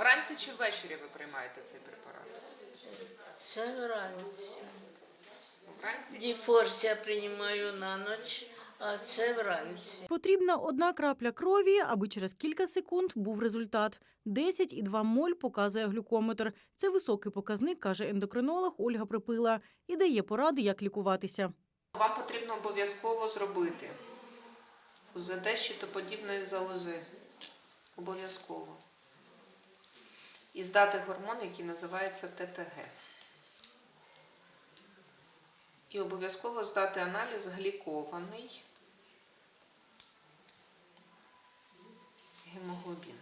Вранці чи ввечері ви приймаєте цей препарат? Це вранці. Вранці Діфорс я приймаю на ніч, а це вранці. Потрібна одна крапля крові, аби через кілька секунд був результат. 10,2 моль показує глюкометр. Це високий показник, каже ендокринолог Ольга Припила, і дає поради, як лікуватися. вам потрібно обов'язково зробити УЗД щитоподібної залози. Обов'язково. І здати гормон, який називається ТТГ. І обов'язково здати аналіз глікований гемоглобін.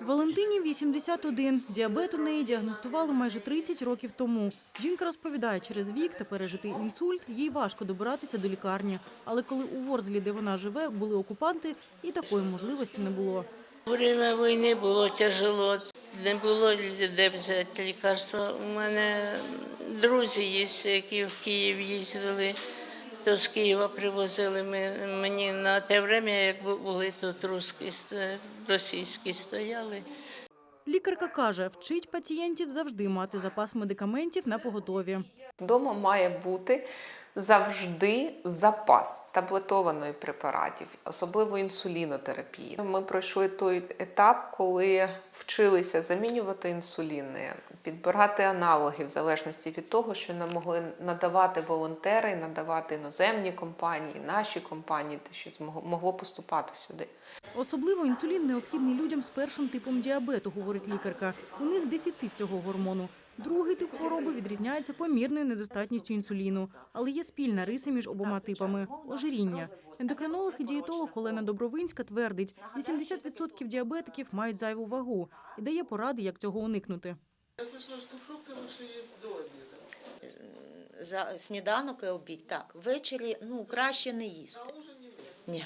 Валентині 81. Діабет у неї діагностували майже 30 років тому. Жінка розповідає, через вік та пережитий інсульт їй важко добиратися до лікарні. Але коли у Ворзлі, де вона живе, були окупанти, і такої можливості не було. Время війни було тяжело, не було де взяти лікарства. У мене друзі є, які в Київ їздили, то з Києва привозили мені на те время, як були тут російські стояли. Лікарка каже, вчить пацієнтів завжди мати запас медикаментів на поготові. Вдома має бути завжди запас таблетованої препаратів, особливо інсулінотерапії. Ми пройшли той етап, коли вчилися замінювати інсуліни, підбирати аналоги в залежності від того, що нам могли надавати волонтери, надавати іноземні компанії, наші компанії, те, що могло поступати сюди. Особливо інсулін необхідний людям з першим типом діабету, говорить лікарка. У них дефіцит цього гормону. Другий тип хвороби відрізняється помірною недостатністю інсуліну, але є спільна риса між обома типами ожиріння. Ендокринолог і дієтолог Олена Добровинська твердить, 80% діабетиків мають зайву вагу і дає поради, як цього уникнути. Я слышала, что фрукты лучше есть до обеда. за сніданок і обід. Так, ввечері ну, краще не їсти. Ні,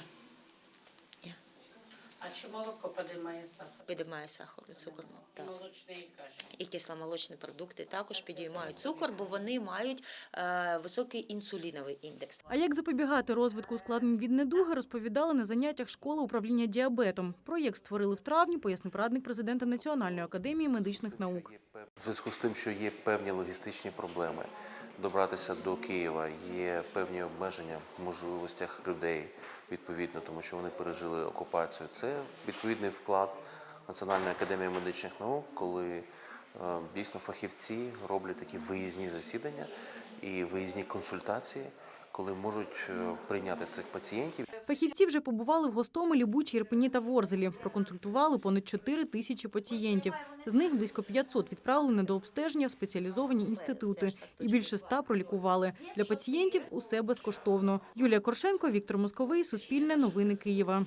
А чи молоко підіймає сахар? підіймає сахар, цукор. ну, Так. Молочний каші. І кисломолочні продукти також підіймають цукор, бо вони мають е, високий інсуліновий індекс. А як запобігати розвитку ускладнень від недуги, розповідали на заняттях школи управління діабетом. Проєкт створили в травні, пояснив радник президента Національної академії медичних наук. В зв'язку з тим, що є певні логістичні проблеми, добратися до Києва, є певні обмеження в можливостях людей відповідно, тому що вони пережили окупацію. Це відповідний вклад Національної академії медичних наук, коли е, дійсно фахівці роблять такі виїзні засідання і виїзні консультації, коли можуть е, прийняти цих пацієнтів Фахівці вже побували в Гостомелі, Бучі, Ірпені та Ворзелі. Проконсультували понад 4 тисячі пацієнтів. З них близько 500 відправлені до обстеження в спеціалізовані інститути. І більше 100 пролікували. Для пацієнтів усе безкоштовно. Юлія Коршенко, Віктор Московий, Суспільне новини Києва.